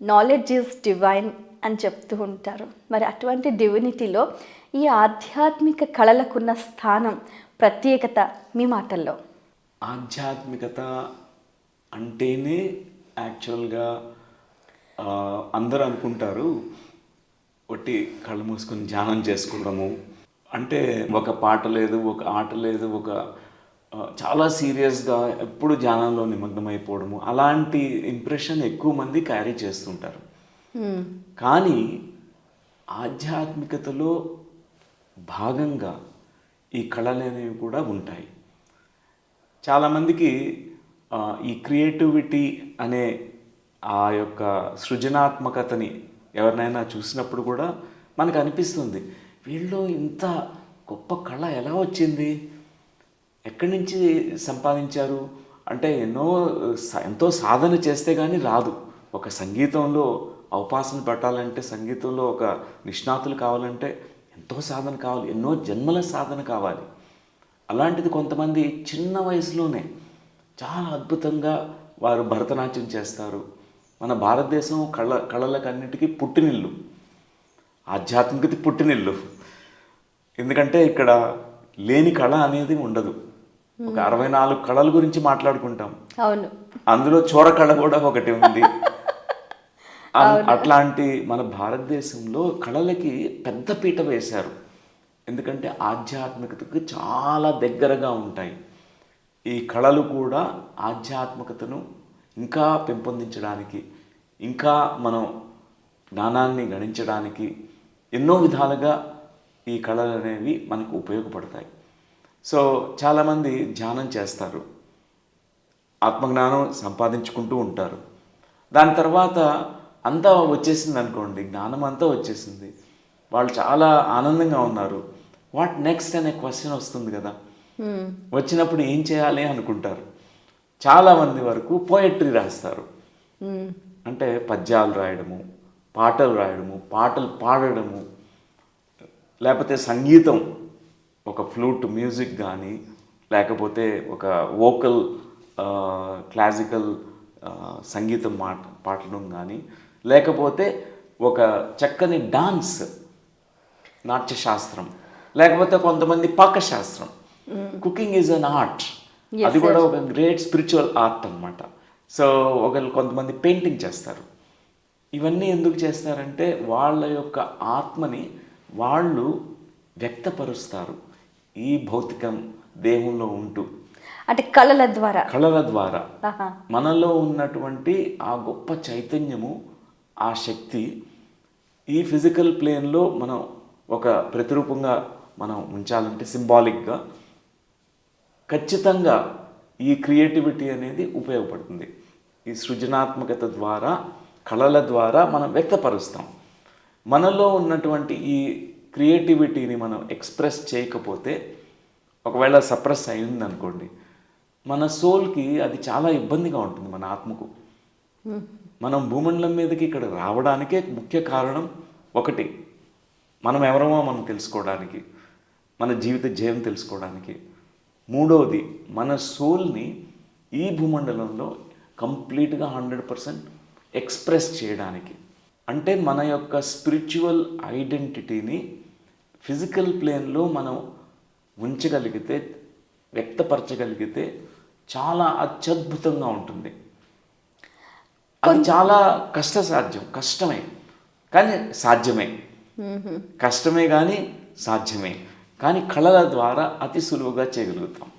Knowledge is divine అని చెప్తూ ఉంటారు. మరి అటువంటి డివినిటీలో ఈ ఆధ్యాత్మిక కళలకున్న స్థానం ప్రత్యేకత మీ మాటల్లో? ఆధ్యాత్మికత అంటేనే యాక్చువల్గా అందరూ అనుకుంటారు ఒట్టి కళ్ళు మూసుకొని ధ్యానం చేసుకోవడము. అంటే ఒక పాట లేదు ఒక ఆట లేదు ఒక చాలా సీరియస్గా ఎప్పుడు ధ్యానంలో నిమగ్నమైపోవడము అలాంటి ఇంప్రెషన్ ఎక్కువ మంది క్యారీ చేస్తుంటారు. కానీ ఆధ్యాత్మికతలో భాగంగా ఈ కళలు అనేవి కూడా ఉంటాయి. చాలామందికి ఈ క్రియేటివిటీ అనే ఆ యొక్క సృజనాత్మకతని ఎవరినైనా చూసినప్పుడు కూడా మనకు అనిపిస్తుంది వీళ్ళు ఇంత గొప్ప కళ ఎలా వచ్చింది? ఎక్కడి నుంచి సంపాదించారు? అంటే ఎన్నో ఎంతో సాధన చేస్తే కానీ రాదు. ఒక సంగీతంలో అవపాసన పెట్టాలంటే సంగీతంలో ఒక నిష్ణాతులు కావాలంటే ఎంతో సాధన కావాలి. ఎన్నో జన్మల సాధన కావాలి. అలాంటిది కొంతమంది చిన్న వయసులోనే చాలా అద్భుతంగా వారు భరతనాట్యం చేస్తారు. మన భారతదేశం కళ కళలకన్నిటికీ పుట్టినిల్లు. ఆధ్యాత్మికత పుట్టినిల్లు. ఎందుకంటే ఇక్కడ లేని కళ అనేది ఉండదు. ఒక అరవై నాలుగు కళల గురించి మాట్లాడుకుంటాం. అవును. అందులో చోర కళ కూడా ఒకటి ఉంది. అట్లాంటి మన భారతదేశంలో కళలకి పెద్ద పీట వేశారు. ఎందుకంటే ఆధ్యాత్మికతకు చాలా దగ్గరగా ఉంటాయి. ఈ కళలు కూడా ఆధ్యాత్మికతను ఇంకా పెంపొందించడానికి ఇంకా మనం జ్ఞానాన్ని గణించడానికి ఎన్నో విధాలుగా ఈ కళలు అనేవి మనకు ఉపయోగపడతాయి. సో చాలామంది ధ్యానం చేస్తారు. ఆత్మజ్ఞానం సంపాదించుకుంటూ ఉంటారు. దాని తర్వాత అంతా వచ్చేసింది అనుకోండి జ్ఞానం అంతా వచ్చేసింది. వాళ్ళు చాలా ఆనందంగా ఉన్నారు. వాట్ నెక్స్ట్ అనే క్వశ్చన్ వస్తుంది కదా. వచ్చినప్పుడు ఏం చేయాలి అనుకుంటారు. చాలామంది వరకు పోయట్రీ రాస్తారు. అంటే పద్యాలు రాయడము పాటలు రాయడము పాటలు పాడడము లేకపోతే సంగీతం ఒక ఫ్లూట్ మ్యూజిక్ కానీ లేకపోతే ఒక వోకల్ క్లాసికల్ సంగీతం మాట పాడడం కానీ లేకపోతే ఒక చక్కని డాన్స్ నాట్యశాస్త్రం లేకపోతే కొంతమంది పాకశాస్త్రం. Cooking is an art. అది కూడా ఒక గ్రేట్ స్పిరిచువల్ ఆర్ట్ అన్నమాట. సో ఒకళ్ళు కొంతమంది పెయింటింగ్ చేస్తారు. ఇవన్నీ ఎందుకు చేస్తారంటే వాళ్ళ యొక్క ఆత్మని వాళ్ళు వ్యక్తపరుస్తారు. ఈ భౌతికం దేహంలో ఉంటూ అంటే కళల ద్వారా. కళల ద్వారా. మనలో ఉన్నటువంటి ఆ గొప్ప చైతన్యము ఆ శక్తి ఈ ఫిజికల్ ప్లేన్లో మనం ఒక ప్రతిరూపంగా మనం ఉంచాలంటే సింబాలిక్గా ఖచ్చితంగా ఈ క్రియేటివిటీ అనేది ఉపయోగపడుతుంది. ఈ సృజనాత్మకత ద్వారా కళల ద్వారా మనం వ్యక్తపరుస్తాం. మనలో ఉన్నటువంటి ఈ క్రియేటివిటీని మనం ఎక్స్ప్రెస్ చేయకపోతే ఒకవేళ సప్రెస్ అయింది అనుకోండి మన సోల్కి అది చాలా ఇబ్బందిగా ఉంటుంది మన ఆత్మకు. మనం భూమండలం మీదకి ఇక్కడ రావడానికే ముఖ్య కారణం ఒకటి మనం ఎవరమో మనం తెలుసుకోవడానికి మన జీవిత జయం తెలుసుకోవడానికి. మూడవది మన సోల్ని ఈ భూమండలంలో కంప్లీట్గా హండ్రెడ్ పర్సెంట్ ఎక్స్ప్రెస్ చేయడానికి. అంటే మన యొక్క స్పిరిచువల్ ఐడెంటిటీని ఫిజికల్ ప్లేన్లో మనం ఉంచగలిగితే వ్యక్తపరచగలిగితే చాలా అత్యద్భుతంగా ఉంటుంది. అది చాలా కష్టసాధ్యం కష్టమే. కానీ సాధ్యమే. కష్టమే కానీ సాధ్యమే. కానీ కళల ద్వారా అతి సులువుగా చేయగలుగుతాం.